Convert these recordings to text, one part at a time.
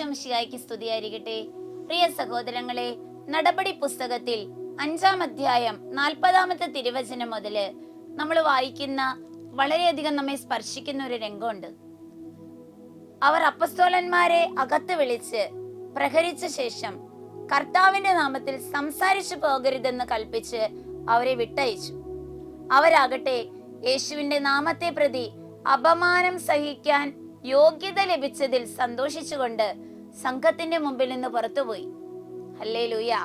ഈശ്വംശിയായിക്ക് സ്തുതിയായിരിക്കട്ടെ. പ്രിയ സഹോദരങ്ങളെ നടപടി പുസ്തകത്തിൽ അഞ്ചാം അധ്യായം നാൽപ്പതാമത്തെ തിരുവചനം മുതൽ നമ്മൾ വായിക്കുന്ന വളരെയധികം നമ്മെ സ്പർശിക്കുന്ന ഒരു രംഗമുണ്ട്. അവർ അപ്പസ്തോലന്മാരെ അകത്ത് വിളിച്ച് പ്രഹരിച്ച ശേഷം കർത്താവിന്റെ നാമത്തിൽ സംസാരിച്ചു പോകരുതെന്ന് കൽപ്പിച്ച് അവരെ വിട്ടയച്ചു. അവരാകട്ടെ യേശുവിന്റെ നാമത്തെ പ്രതി അപമാനം സഹിക്കാൻ യോഗ്യത ലഭിച്ചതിൽ സന്തോഷിച്ചുകൊണ്ട് സംഘത്തിന്റെ മുമ്പിൽ നിന്ന് പുറത്തുപോയി. അല്ലേ ലൂയ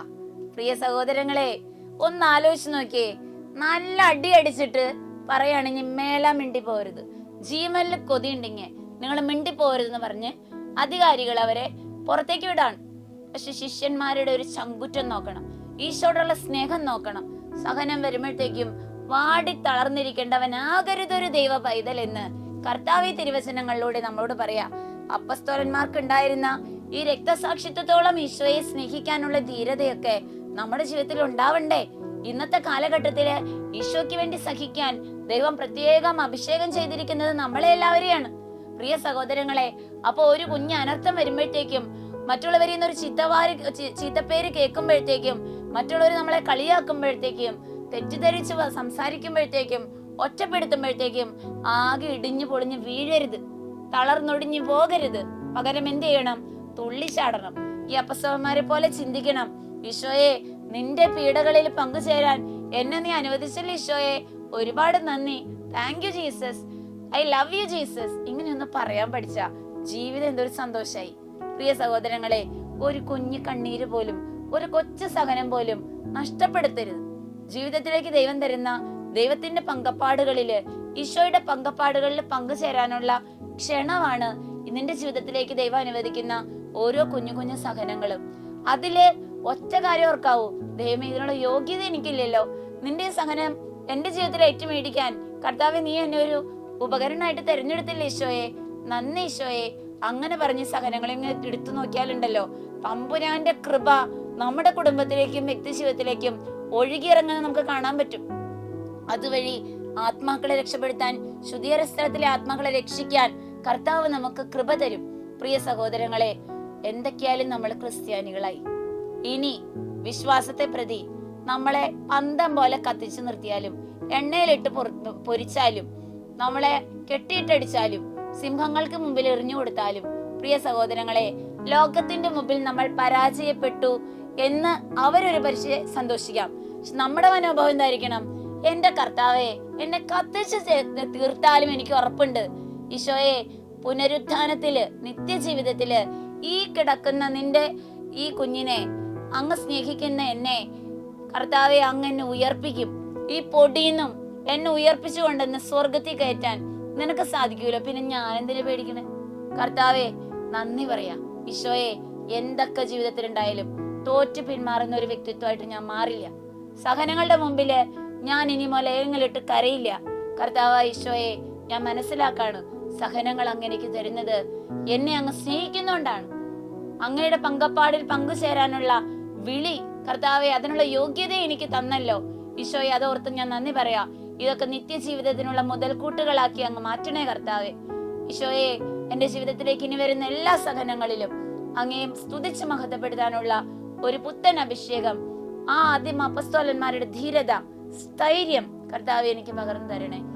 പ്രിയ സഹോദരങ്ങളെ ഒന്ന് ആലോചിച്ച് നോക്കിയേ. നല്ല അടി അടിച്ചിട്ട് പറയുകയാണെങ്കിൽ മേല മിണ്ടി പോരുത് ജീവനിൽ കൊതിയുണ്ടെങ്കിൽ നിങ്ങൾ മിണ്ടി പോരുതെന്ന് പറഞ്ഞ് അധികാരികൾ അവരെ പുറത്തേക്ക് വിടാണ്. പക്ഷെ ശിഷ്യന്മാരുടെ ഒരു ചങ്കുറ്റം നോക്കണം. ഈശോടുള്ള സ്നേഹം നോക്കണം. സഹനം വരുമ്പോഴത്തേക്കും വാടി തളർന്നിരിക്കേണ്ടവനാകരുതൊരു ദൈവ പൈതൽ എന്ന് കർത്താവി തിരുവചനങ്ങളിലൂടെ നമ്മളോട് പറയാ. അപ്പസ്തോലന്മാർക്ക് ഉണ്ടായിരുന്ന ഈ രക്തസാക്ഷിത്വത്തോളം ഈശോയെ സ്നേഹിക്കാനുള്ള ധീരതയൊക്കെ നമ്മുടെ ജീവിതത്തിൽ ഉണ്ടാവണ്ടേ? ഇന്നത്തെ കാലഘട്ടത്തിൽ ഈശോയ്ക്ക് വേണ്ടി സഹിക്കാൻ ദൈവം പ്രത്യേകം അഭിഷേകം ചെയ്തിരിക്കുന്നത് നമ്മളെ എല്ലാവരെയാണ്. പ്രിയ സഹോദരങ്ങളെ അപ്പൊ ഒരു കുഞ്ഞ് അനർത്ഥം വരുമ്പോഴത്തേക്കും മറ്റുള്ളവരിൽ നിന്ന് ഒരു ചീത്തവാര് ചീത്തപ്പേര് കേൾക്കുമ്പോഴത്തേക്കും മറ്റുള്ളവർ നമ്മളെ കളിയാക്കുമ്പോഴത്തേക്കും തെറ്റിദ്ധരിച്ച് സംസാരിക്കുമ്പോഴത്തേക്കും ഒറ്റപ്പെടുത്തുമ്പോഴത്തേക്കും ആകെ ഇടിഞ്ഞു പൊളിഞ്ഞ് വീഴരുത്. തളർന്നൊടിഞ്ഞു പോകരുത്. പകരം എന്ത് ചെയ്യണം? തുള്ളിച്ചാടണം ഈ അപ്പസ്തവന്മാരെ പോലെ ചിന്തിക്കണം. ഈശോയെ നിന്റെ പീഡകളിൽ പങ്കുചേരാൻ എന്നെ നീ അനുവദിച്ചില്ല ഈശോയെ. ഒരുപാട് നന്ദി. Thank you Jesus I love you Jesus ഇങ്ങനെയൊന്ന് പറയാൻ പഠിച്ച ജീവിതം എന്തൊരു സന്തോഷായി. പ്രിയ സഹോദരങ്ങളെ ഒരു കുഞ്ഞു കണ്ണീര് പോലും ഒരു കൊച്ചു സഹനം പോലും നഷ്ടപ്പെടുത്തരുത്. ജീവിതത്തിലേക്ക് ദൈവം തരുന്ന ദൈവത്തിന്റെ പങ്കപ്പാടുകളിൽ ഈശോയുടെ പങ്കപ്പാടുകളിൽ പങ്കുചേരാനുള്ള ക്ഷണമാണ് നിന്റെ ജീവിതത്തിലേക്ക് ദൈവം അനുവദിക്കുന്ന ഓരോ കുഞ്ഞു കുഞ്ഞു സഹനങ്ങളും. അതിൽ ഒറ്റ കാര്യം ഓർക്കാവൂ. ദൈവമേ ഇതിനുള്ള യോഗ്യത എനിക്കില്ലല്ലോ. നിന്റെ സഹനം എന്റെ ജീവിതത്തിൽ ഏറ്റുമേടിക്കാൻ കർത്താവ് നീ എന്നെ ഒരു ഉപകരണമായിട്ട് തെരഞ്ഞെടുത്തില്ല ഈശോയെ? നന്ദി ഈശോയെ. അങ്ങനെ പറഞ്ഞ് സഹനങ്ങളെ എടുത്തു നോക്കിയാലുണ്ടല്ലോ. പമ്പുരാന്റെ കൃപ നമ്മുടെ കുടുംബത്തിലേക്കും വ്യക്തി ജീവിതത്തിലേക്കും ഒഴുകിയിറങ്ങുന്നത് നമുക്ക് കാണാൻ പറ്റും. അതുവഴി ആത്മാക്കളെ രക്ഷപ്പെടുത്താൻ ശുദ്ധീകര സ്ഥലത്തിലെ ആത്മാക്കളെ രക്ഷിക്കാൻ കർത്താവ് നമുക്ക് കൃപ തരും. പ്രിയ സഹോദരങ്ങളെ എന്തൊക്കെയായാലും നമ്മൾ ക്രിസ്ത്യാനികളായി. ഇനി വിശ്വാസത്തെ പ്രതി നമ്മളെ പന്തം പോലെ കത്തിച്ചു നിർത്തിയാലും എണ്ണയിലിട്ട് പൊരിച്ചാലും നമ്മളെ കെട്ടിയിട്ടടിച്ചാലും സിംഹങ്ങൾക്ക് മുമ്പിൽ എറിഞ്ഞു കൊടുത്താലും പ്രിയ സഹോദരങ്ങളെ ലോകത്തിന്റെ മുമ്പിൽ നമ്മൾ പരാജയപ്പെട്ടു എന്ന് അവരൊരു പരിശ സന്തോഷിക്കാം. നമ്മുടെ മനോഭാവം എന്തായിരിക്കണം? എന്റെ കർത്താവെ എന്നെ കത്തിച്ച് തീർത്താലും എനിക്ക് ഉറപ്പുണ്ട്. ഈശോയെ പുനരുത്ഥാനത്തിൽ നിത്യജീവിതത്തിൽ ഈ കിടക്കുന്ന നിന്റെ ഈ കുഞ്ഞിനെ അങ്ങ് സ്നേഹിക്കുന്ന എന്നെ കർത്താവെ അങ്ങ് എന്നെ ഉയർപ്പിക്കും. ഈ പൊടിയിന്നും എന്നെ ഉയർപ്പിച്ചുകൊണ്ടെന്ന് സ്വർഗത്തിൽ കയറ്റാൻ നിനക്ക് സാധിക്കൂല. പിന്നെ ഞാൻ എന്തിനു പേടിക്കണേ? കർത്താവെ നന്ദി പറയാം. ഈശോയെ എന്തൊക്കെ ജീവിതത്തിൽ ഉണ്ടായാലും തോറ്റു പിന്മാറുന്ന ഒരു വ്യക്തിത്വമായിട്ട് ഞാൻ മാറില്ല. സഹനങ്ങളുടെ മുമ്പിൽ ഞാൻ ഇനി മുലയങ്ങളിട്ട് കരയില്ല. കർത്താവ് ഈശോയെ ഞാൻ മനസ്സിലാക്കാണ്. സഹനങ്ങൾ അങ്ങനെക്ക് തരുന്നത് എന്നെ അങ്ങ് സ്നേഹിക്കുന്നോണ്ടാണ്. അങ്ങയുടെ പങ്കപ്പാടിൽ പങ്കുചേരാനുള്ള വിളി കർത്താവെ അതിനുള്ള യോഗ്യത എനിക്ക് തന്നല്ലോ. ഈശോയെ അതോർത്ത് ഞാൻ നന്ദി പറയാ. ഇതൊക്കെ നിത്യജീവിതത്തിനുള്ള മുതൽക്കൂട്ടുകളാക്കി അങ്ങ് മാറ്റണേ കർത്താവെ. ഈശോയെ എന്റെ ജീവിതത്തിലേക്ക് ഇനി വരുന്ന എല്ലാ സഹനങ്ങളിലും അങ്ങേയും സ്തുതിച്ച് മഹത്വപ്പെടുത്താനുള്ള ഒരു പുത്തൻ അഭിഷേകം ആ ആദ്യം അപ്പസ്തോലന്മാരുടെ ധീരത സ്ഥൈര്യം കർത്താവെ എനിക്ക് പകർന്നു തരണേ.